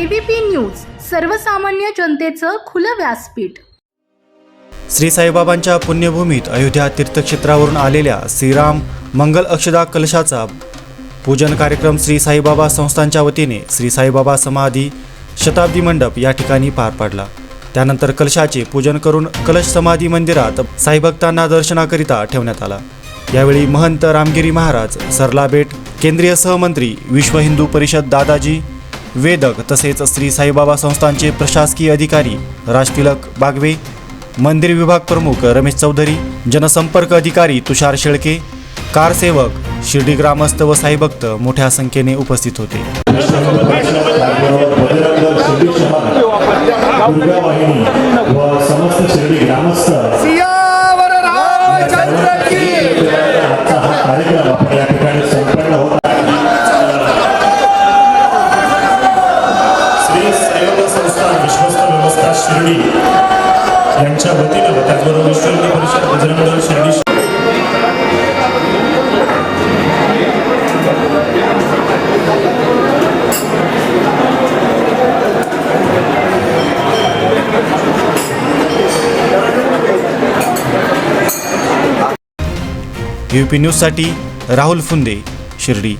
ABP news सर्वसामान्य जनतेचं खुलं व्यासपीठ. श्री साईबाबांच्या पुण्यभूमीत अयोध्या तीर्थक्षेत्रावरून आलेल्या श्रीराम मंगल अक्षदा कलशाचा पूजन कार्यक्रम श्री साईबाबा संस्थांच्या वतीने श्री साईबाबा समाधी शताब्दी मंडप या ठिकाणी पार पडला. त्यानंतर कलशाचे पूजन करून कलश समाधी मंदिरात साईभक्तांना दर्शनाकरिता ठेवण्यात आला. यावेळी महंत रामगिरी महाराज सरलाबेट केंद्रीय सहमंत्री विश्व हिंदू परिषद दादाजी वेदक तसेच श्री साईबाबा संस्थांचे प्रशासकीय अधिकारी राजतिलक बागवे मंदिर विभाग प्रमुख रमेश चौधरी जनसंपर्क अधिकारी तुषार शेळके कारसेवक शिर्डी ग्रामस्थ व साईभक्त मोठ्या संख्येने उपस्थित होते. श्री संस्थान विश्वस्त व्यवस्था शिर्डी यांच्या वतीनं व त्याचबरोबर परिषद बजरंग दल शिर्डी न्यूजसाठी राहुल फुंदे शिर्डी.